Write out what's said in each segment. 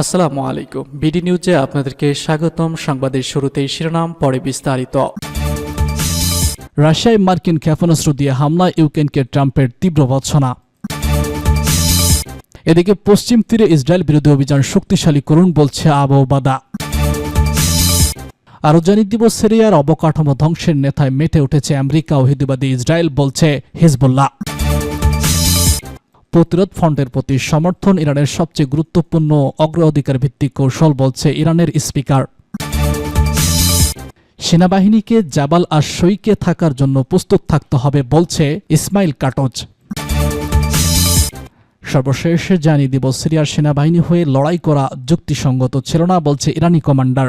আসসালামু আলাইকুম। বিডি নিউজে আপনাদেরকে স্বাগতম। সংবাদের শুরুতেই শিরোনাম, পরে বিস্তারিত। রাশিয়ায় মার্কিন ক্ষেপণাস্ত্র দিয়ে হামলা, ইউক্রেনকে ট্রাম্পের তীব্র ভৎসনা। এদিকে পশ্চিম তীরে ইসরায়েল বিরোধী অভিযান শক্তিশালী করুন বলছে আবহবাদা আরও জানিয়ে দিব সিরিয়ার অবকাঠামো ধ্বংসের নেতায় মেতে উঠেছে আমেরিকা ও হিন্দুবাদী ইসরায়েল বলছে হিজবুল্লাহ। প্রতিরোধ ফ্রন্টের প্রতি সমর্থন ইরানের সবচেয়ে গুরুত্বপূর্ণ অগ্রাধিকার ভিত্তিক কৌশল বলছে ইরানের স্পিকার। সেনাবাহিনীকে জাবাল আর সইকে থাকার জন্য প্রস্তুত থাকতে হবে বলছে ইসমাইল কাটজ। সর্বশেষ জানিয়ে দিব, সিরিয়ার সেনাবাহিনী হয়ে লড়াই করা যুক্তিসঙ্গত ছিল না, বলছে ইরানি কমান্ডার।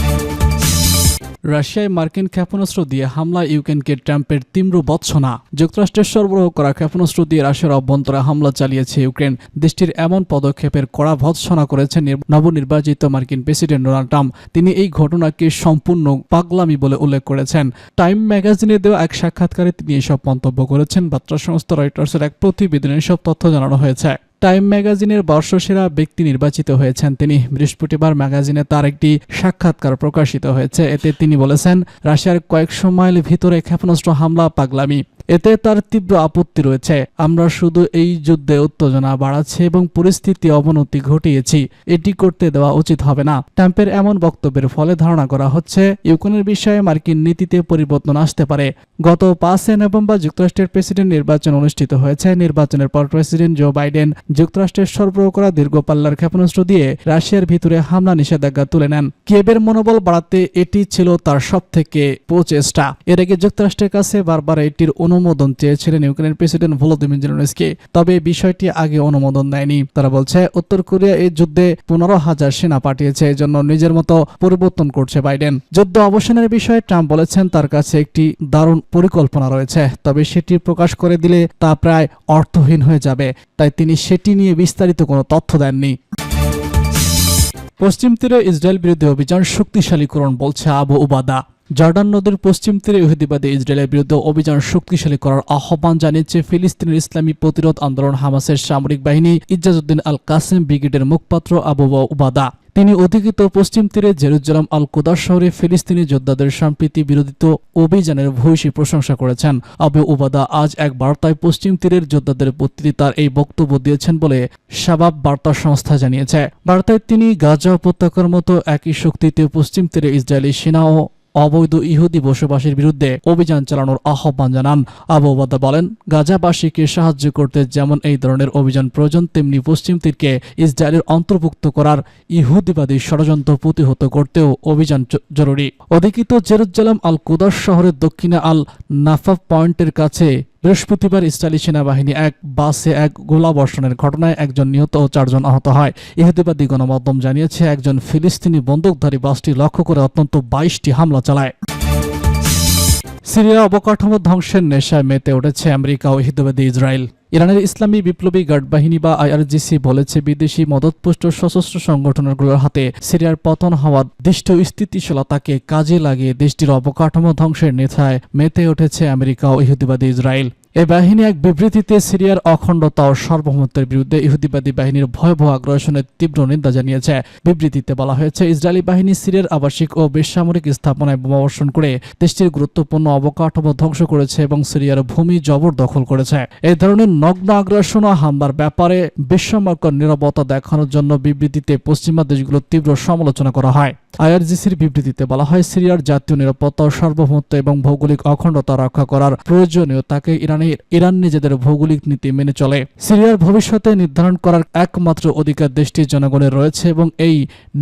রাশিয়ায় মার্কিন ক্ষেপণাস্ত্র দিয়ে হামলা ইউক্রেনকে ট্রাম্পের তীব্র বৎসনা। যুক্তরাষ্ট্রের সরবরাহ করা ক্ষেপণাস্ত্র দিয়ে রাশিয়ার অভ্যন্তরে হামলা চালিয়েছে ইউক্রেন। দেশটির এমন পদক্ষেপের কড়া ভৎসনা করেছেন নবনির্বাচিত মার্কিন প্রেসিডেন্ট ডোনাল্ড ট্রাম্প। তিনি এই ঘটনাকে সম্পূর্ণ পাগলামি বলে উল্লেখ করেছেন। টাইম ম্যাগাজিনে দেওয়া এক সাক্ষাৎকারে তিনি এসব মন্তব্য করেছেন। বার্তা সংস্থা রয়টার্সের এক প্রতিবেদনে এসব তথ্য জানানো হয়েছে। টাইম ম্যাগাজিনের বর্ষসেরা ব্যক্তি নির্বাচিত হয়েছেন তিনি। বৃহস্পতিবার ম্যাগাজিনে তার একটি সাক্ষাৎকার প্রকাশিত হয়েছে। এতে তিনি বলেছেন, রাশিয়ার কয়েকশো মাইল ভিতরে ক্ষেপণাস্ত্র হামলা পাগলামি। এতে তার তীব্র আপত্তি রয়েছে। আমরা শুধু এই যুদ্ধে উত্তেজনা বাড়াচ্ছি এবং পরিস্থিতি অবনতি ঘটিয়েছি। এটি করতে দেওয়া উচিত হবে না। ট্রাম্পের এমন বক্তব্যের ফলে ধারণা করা হচ্ছে, ইউক্রেনের বিষয়ে মার্কিন নীতিতে পরিবর্তন আসতে পারে। গত পাঁচই নভেম্বর যুক্তরাষ্ট্রের প্রেসিডেন্ট নির্বাচন অনুষ্ঠিত হয়েছে। নির্বাচনের পর প্রেসিডেন্ট জো বাইডেন যুক্তরাষ্ট্রের সরবরাহ করা দীর্ঘ পাল্লার ক্ষেপণাস্ত্র দিয়ে রাশিয়ার ভিতরে হামলা নিষেধাজ্ঞা তুলে নেন। কিয়েবের মনোবল বাড়াতে এটি ছিল তার সব থেকে প্রচেষ্টা। এর আগে যুক্তরাষ্ট্রের কাছে বারবার এটির অনুমোদন চেয়েছিলেন ইউক্রেনের প্রেসিডেন্ট ভলোদিমির জেলেনস্কি, তবে বিষয়টি আগে অনুমোদন দেয়নি। তারা বলছে, উত্তর কোরিয়া এই যুদ্ধে পনেরো হাজার সেনা পাঠিয়েছে এজন্য নিজের মতো পরিবর্তন করছে বাইডেন। যুদ্ধ অবসানের বিষয়ে ট্রাম্প বলেছেন, তার কাছে একটি দারুণ পরিকল্পনা রয়েছে, তবে সেটি প্রকাশ করে দিলে তা প্রায় অর্থহীন হয়ে যাবে, তাই তিনি সেটি নিয়ে বিস্তারিত কোনো তথ্য দেননি। পশ্চিম তীরে ইসরায়েল বিরুদ্ধে অভিযান শক্তিশালীকরণ বলছে আবু উবাদা। জর্ডান নদীর পশ্চিম তীরে ইহুদিবাদী ইসরায়েলের বিরুদ্ধে অভিযান শক্তিশালী করার আহ্বান জানিয়েছে ফিলিস্তিনের ইসলামী প্রতিরোধ আন্দোলন হামাসের সামরিক বাহিনী ইজ্জাজউদ্দিন আল কাসেম ব্রিগেডের মুখপাত্র আবু উবাদা। তিনি অধিকৃত পশ্চিম তীরে জেরুজালাম আল কুদার শহরে ফিলিস্তিনি যোদ্ধাদের সম্প্রীতি বিরোধিত অভিযানের ভূয়সী প্রশংসা করেছেন। আবু উবাদা আজ এক বার্তায় পশ্চিম তীরের যোদ্ধাদের প্রতি তার এই বক্তব্য দিয়েছেন বলে শাবাব বার্তা সংস্থা জানিয়েছে। বার্তায় তিনি গাজা উপত্যকার মতো একই শক্তিতে পশ্চিম তীরে ইসরায়েলি সেনা ও অবৈধ ইহুদি বসবাসের বিরুদ্ধে অভিযান চালানোর আহ্বান জানান। আবু ওবাদা বলেন, গাজাবাসীকে সাহায্য করতে যেমন এই ধরনের অভিযান প্রয়োজন, তেমনি পশ্চিম তীরকে ইসরায়েলের অন্তর্ভুক্ত করার ইহুদিবাদী ষড়যন্ত্র প্রতিহত করতেও অভিযান জরুরি। অধিকৃত জেরুজ্জালাম আল কুদাস শহরের দক্ষিণে আল নাফাফ পয়েন্টের কাছে বৃহস্পতিবার ইসরায়েলি সেনাবাহিনী এক বাসে এক গোলা বর্ষণের ঘটনায় একজন নিহত ও চারজন আহত হয়। ইহুদিবাদী গণমাধ্যম জানিয়েছে, একজন ফিলিস্তিনি বন্দুকধারী বাসটি লক্ষ্য করে অত্যন্ত বাইশটি হামলা চালায়। সিরিয়া অবকাঠামো ধ্বংসের নেশায় মেতে উঠেছে আমেরিকা ও ইহুদিবাদী ইসরায়েল। ইরানের ইসলামী বিপ্লবী গার্ড বাহিনী বা আইআরজিসি বলেছে, বিদেশি মদতপুষ্ট সশস্ত্র সংগঠনগুলোর হাতে সিরিয়ার পতন হওয়ার দৃষ্ট স্থিতিশীলতাকে কাজে লাগিয়ে দেশটির অবকাঠামো ধ্বংসের নেথায় মেতে উঠেছে আমেরিকা ও ইহুদিবাদী ইসরায়েল। এ বাহিনী এক বিবৃতিতে সিরিয়ার অখণ্ডতা ও সার্বভৌমত্বের বিরুদ্ধে ইহুদিবাদী বাহিনীর ভয়াবহ আগ্রাসনের তীব্র নিন্দা জানিয়েছে। বিবৃতিতে বলা হয়েছে, ইসরায়েলি বাহিনী সিরিয়ার আবাসিক ও বেসামরিক স্থাপনায় বোমাবর্ষণ করে দেশটির গুরুত্বপূর্ণ অবকাঠামো ধ্বংস করেছে এবং সিরিয়ার ভূমি জবরদখল করেছে। এই ধরনের নগ্ন আগ্রাসন ও হামলার ব্যাপারে বিশ্বমার্কর নিরবতা দেখানোর জন্য বিবৃতিতে পশ্চিমা দেশগুলোর তীব্র সমালোচনা করা হয়। আইআরজিসির বিবৃতিতে বলা হয়, সিরিয়ার জাতীয় নিরাপত্তা ও সার্বভৌমত্ব এবং ভৌগোলিক অখণ্ডতা রক্ষা করার প্রয়োজনীয়তাকে ইরানের ইরান নিজেদের ভৌগোলিক নীতি মেনে চলে। সিরিয়ার ভবিষ্যতে নির্ধারণ করার একমাত্র অধিকার দেশটির জনগণের রয়েছে এবং এই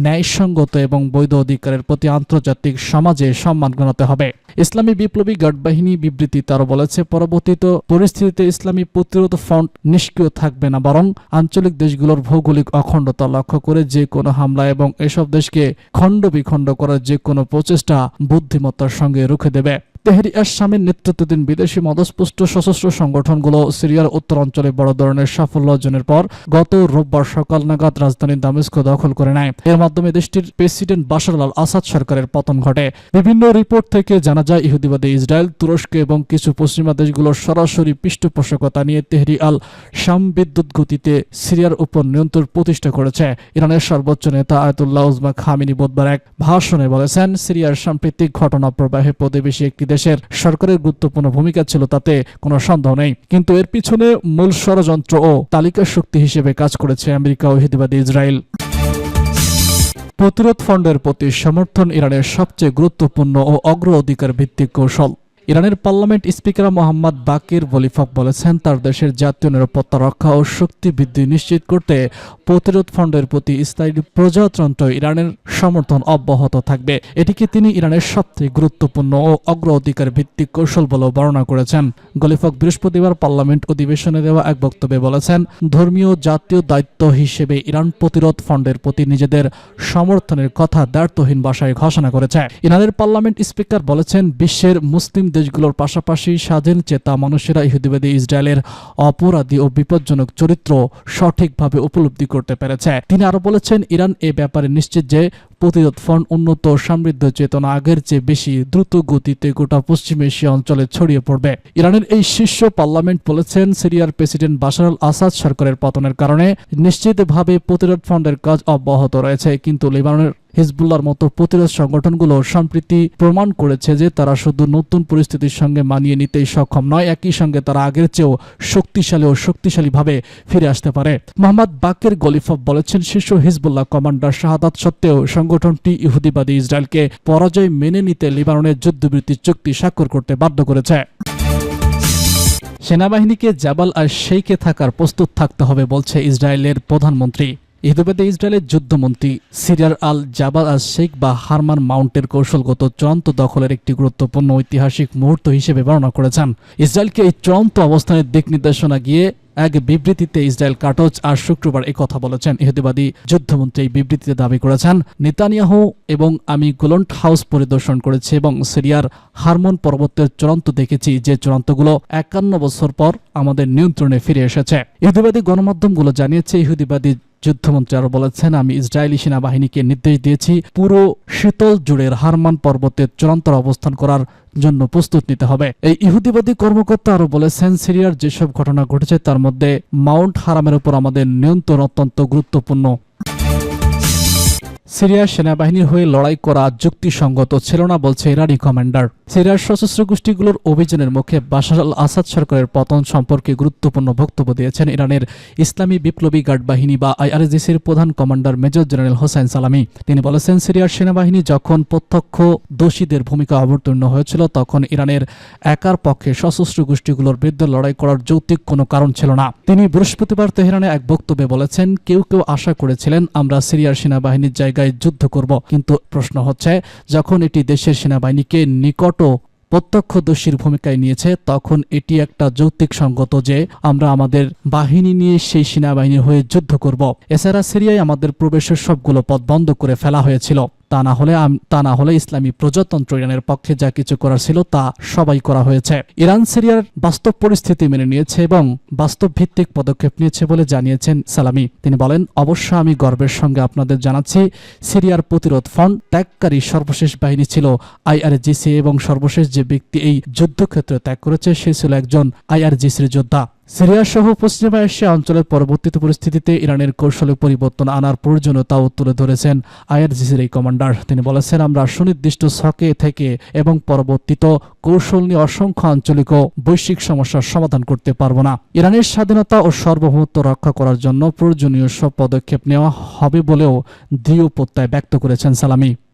ন্যায়সঙ্গত এবং বৈধ অধিকারের প্রতি আন্তর্জাতিক সমাজে সম্মান জানাতে হবে। ইসলামী বিপ্লবী গার্ড বাহিনী বিবৃতি তারও বলেছে, পরবর্তীত পরিস্থিতিতে ইসলামী প্রতিরোধ ফ্রন্ট নিষ্ক্রিয় থাকবে না, বরং আঞ্চলিক দেশগুলোর ভৌগোলিক অখণ্ডতা লক্ষ্য করে যে কোনো হামলা এবং এসব দেশকে খণ্ড বিখণ্ড করার যে কোনো প্রচেষ্টা বুদ্ধিমত্তার সঙ্গে রুখে দেবে। তেহরি আস শামের নেতৃত্বাধীন বিদেশি মদস্পুষ্ট সশস্ত্র সংগঠনগুলো সিরিয়ার উত্তর অঞ্চলে বড় ধরনের সাফল্য অর্জনের পর গত রোববার সকাল নাগাদ রাজধানী দামেস্কো দখল করে নেয়। এর মাধ্যমে দেশটির প্রেসিডেন্ট বাশার আল আসাদ সরকারের পতন ঘটে। বিভিন্ন রিপোর্ট থেকে জানা যায়, ইহুদিবাদী ইসরায়েল, তুরস্ক এবং কিছু পশ্চিমা দেশগুলোর সরাসরি পৃষ্ঠপোষকতা নিয়ে তেহরি আল শাম বিদ্যুৎ গতিতে সিরিয়ার উপর নিয়ন্ত্রণ প্রতিষ্ঠা করেছে। ইরানের সর্বোচ্চ নেতা আয়তুল্লাহ উজমা খামিনি বুধবার এক ভাষণে বলেছেন, সিরিয়ার সাম্প্রতিক ঘটনা প্রবাহে প্রতিবেশী একটি দেশের সরকারের গুরুত্বপূর্ণ ভূমিকা ছিল তাতে কোনো সন্দেহ নেই। কিন্তু এর পিছনে মূল ষড়যন্ত্র ও তালিকা শক্তি হিসেবে কাজ করেছে আমেরিকা ও ইহুদিবাদী ইসরায়েল। প্রতিরোধ ফন্ডের প্রতি সমর্থন ইরানের সবচেয়ে গুরুত্বপূর্ণ ও অগ্র অধিকার ভিত্তিক কৌশল। ইরানের পার্লামেন্ট স্পিকার মোহাম্মদ বাকির বলিফক বলেছেন, তার দেশের জাতীয় নিরাপত্তা রক্ষা ও শক্তি বৃদ্ধি নিশ্চিত করতে প্রতিরোধ ফান্ডের প্রতি স্থায়ী প্রজাতন্ত্র ইরানের সমর্থন অব্যাহত থাকবে। এটিকে তিনি ইরানের সবচেয়ে গুরুত্বপূর্ণ ও অগ্রাধিকার ভিত্তিক কৌশল বলে বর্ণনা করেছেন। গলিফক বৃহস্পতিবার পার্লামেন্ট অধিবেশনে দেওয়া এক বক্তব্যে বলেছেন, ধর্মীয় জাতীয় দায়িত্ব হিসেবে ইরান প্রতিরোধ ফান্ডের প্রতি নিজেদের সমর্থনের কথা দ্বার্থহীন ভাষায় ঘোষণা করেছে। ইরানের পার্লামেন্ট স্পিকার বলেছেন, বিশ্বের মুসলিম দেশগুলোর পাশাপাশি স্বাধীন চেতা মানুষেরা ইহুদিবাদী ইসরায়েলের অপরাধী ও বিপজ্জনক চরিত্র সঠিকভাবে উপলব্ধি করতে পেরেছে। তিনি আরও বলেছেন, ইরান এ ব্যাপারে নিশ্চিত যে প্রতিরোধ ফন্ড উন্নত সমৃদ্ধ চেতনা আগের চেয়ে বেশি দ্রুত গতিতে গোটা পশ্চিম এশিয়া অঞ্চলে ছড়িয়ে পড়বে। ইরানের এই শীর্ষ পার্লামেন্ট বলেছেন সিরিয়ার প্রেসিডেন্ট বাশার আল আসাদ সরকারের পতনের কারণে নিশ্চিতভাবে প্রতিরোধ ফন্ডের কাজ অব্যাহত রয়েছে। কিন্তু লেবাননের হিজবুল্লার মতো প্রতিরোধ সংগঠনগুলো সম্প্রীতি প্রমাণ করেছে যে তারা শুধু নতুন পরিস্থিতির সঙ্গে মানিয়ে নিতেই সক্ষম নয়, একই সঙ্গে তারা আগের চেয়েও শক্তিশালী ও শক্তিশালীভাবে ফিরে আসতে পারে। মোহাম্মদ বাকের গলিফব বলেছেন, শীর্ষ হিজবুল্লাহ কমান্ডার শাহাদাত সত্ত্বেও সংগঠনটি ইহুদিবাদী ইসরায়েলকে পরাজয় মেনে নিতে লিবাননের যুদ্ধবৃত্তি চুক্তি স্বাক্ষর করতে বাধ্য করেছে। সেনাবাহিনীকে জাবাল আর শেইকে থাকার প্রস্তুত থাকতে হবে বলছে ইসরায়েলের প্রধানমন্ত্রী। ইহুদিবাদী ইসরায়েলের যুদ্ধমন্ত্রী সিরিয়ার আল জাবাল আল শেখ বা হারমান মাউন্টের কৌশলগত চূড়ান্ত দখলের একটি গুরুত্বপূর্ণ ঐতিহাসিক মুহূর্ত হিসেবে বর্ণনা করেছেন। ইসরায়েলকে এই চূড়ান্ত অবস্থানের দিক নির্দেশনা গিয়ে এক বিবৃতিতে ইসরায়েল কাটজ আর শুক্রবার কথা বলেছেন। ইহুদিবাদী যুদ্ধমন্ত্রী এই বিবৃতিতে দাবি করেছেন, নেতানিয়াহু এবং আমি গোলন্ট হাউস পরিদর্শন করেছি এবং সিরিয়ার হারমোন পর্বতের চূড়ান্ত দেখেছি। যে চূড়ান্তগুলো একান্ন বছর পর আমাদের নিয়ন্ত্রণে ফিরে এসেছে। ইহুদিবাদী গণমাধ্যমগুলো জানিয়েছে, ইহুদিবাদী যুদ্ধমন্ত্রী আরও বলেছেন, আমি ইসরায়েলি সেনাবাহিনীকে নির্দেশ দিয়েছি, পুরো শীতল জুড়ের হারমান পর্বতের চূড়ান্ত অবস্থান করার জন্য প্রস্তুত নিতে হবে। এই ইহুদিবাদী কর্মকর্তা আরও বলেছেন, সিরিয়ার যেসব ঘটনা ঘটেছে তার মধ্যে মাউন্ট হারামের উপর আমাদের নিয়ন্ত্রণ অত্যন্ত গুরুত্বপূর্ণ। সিরিয়ার সেনাবাহিনীর হয়ে লড়াই করা যুক্তিসঙ্গত ছিল না, বলছে ইরানি কমান্ডার। সিরিয়ার সশস্ত্র গোষ্ঠীগুলোর অভিযানের মুখে বাশার আল আসাদ সরকারের পতন সম্পর্কে গুরুত্বপূর্ণ বক্তব্য দিয়েছেন ইরানের ইসলামী বিপ্লবী গার্ড বাহিনী বা আইআরজিসির প্রধান কমান্ডার মেজর জেনারেল হোসেন সালামি। তিনি বলেছেন, সিরিয়ার সেনাবাহিনী যখন প্রত্যক্ষ দোষীদের ভূমিকা অবতীর্ণ হয়েছিল, তখন ইরানের একার পক্ষে সশস্ত্র গোষ্ঠীগুলোর বিরুদ্ধে লড়াই করার যৌক্তিক কোনো কারণ ছিল না। তিনি বৃহস্পতিবার তেহরানে এক বক্তব্যে বলেছেন, কেউ কেউ আশা করেছিলেন, আমরা সিরিয়ার সেনাবাহিনীর জায়গায় যুদ্ধ করব। কিন্তু প্রশ্ন হচ্ছে, যখন এটি দেশের সেনাবাহিনীকে নিকট প্রত্যক্ষদর্শীর ভূমিকায় নিয়েছে, তখন এটি একটা যৌক্তিক সঙ্গত যে আমরা আমাদের বাহিনী নিয়ে সেই সেনাবাহিনী হয়ে যুদ্ধ করব। এছাড়া সিরিয়ায় আমাদের প্রবেশের সবগুলো পথ বন্ধ করে ফেলা হয়েছিল। তা না হলে তা না হলে ইসলামী প্রজাতন্ত্র ইরানের পক্ষে যা কিছু করার ছিল তা সবাই করা হয়েছে। ইরান সিরিয়ার বাস্তব পরিস্থিতি মেনে নিয়েছে এবং বাস্তব ভিত্তিক পদক্ষেপ নিয়েছে বলে জানিয়েছেন সালামি। তিনি বলেন, অবশ্য আমি গর্বের সঙ্গে আপনাদের জানাচ্ছি, সিরিয়ার প্রতিরোধ ফ্রন্ট ত্যাগকারী সর্বশেষ বাহিনী ছিল আইআরজিসি এবং সর্বশেষ যে ব্যক্তি এই যুদ্ধক্ষেত্রে ত্যাগ করেছে, সে ছিল একজন আইআরজিসির যোদ্ধা। সিরিয়া সহ পশ্চিমা এশিয়া অঞ্চলের পরবর্তী পরিস্থিতিতে ইরানের কৌশলে পরিবর্তন আনার প্রয়োজনীয়তাও তুলে ধরেছেন আইআরজিসির এই কমান্ডার। তিনি বলেছেন, আমরা সুনির্দিষ্ট ছকে থেকে এবং পরবর্তীত কৌশল নিয়ে অসংখ্য আঞ্চলিক ও বৈশ্বিক সমস্যার সমাধান করতে পারব না। ইরানের স্বাধীনতা ও সার্বভৌমত্ব রক্ষা করার জন্য প্রয়োজনীয় সব পদক্ষেপ নেওয়া হবে বলেও দৃঢ় প্রত্যয় ব্যক্ত করেছেন সালামি।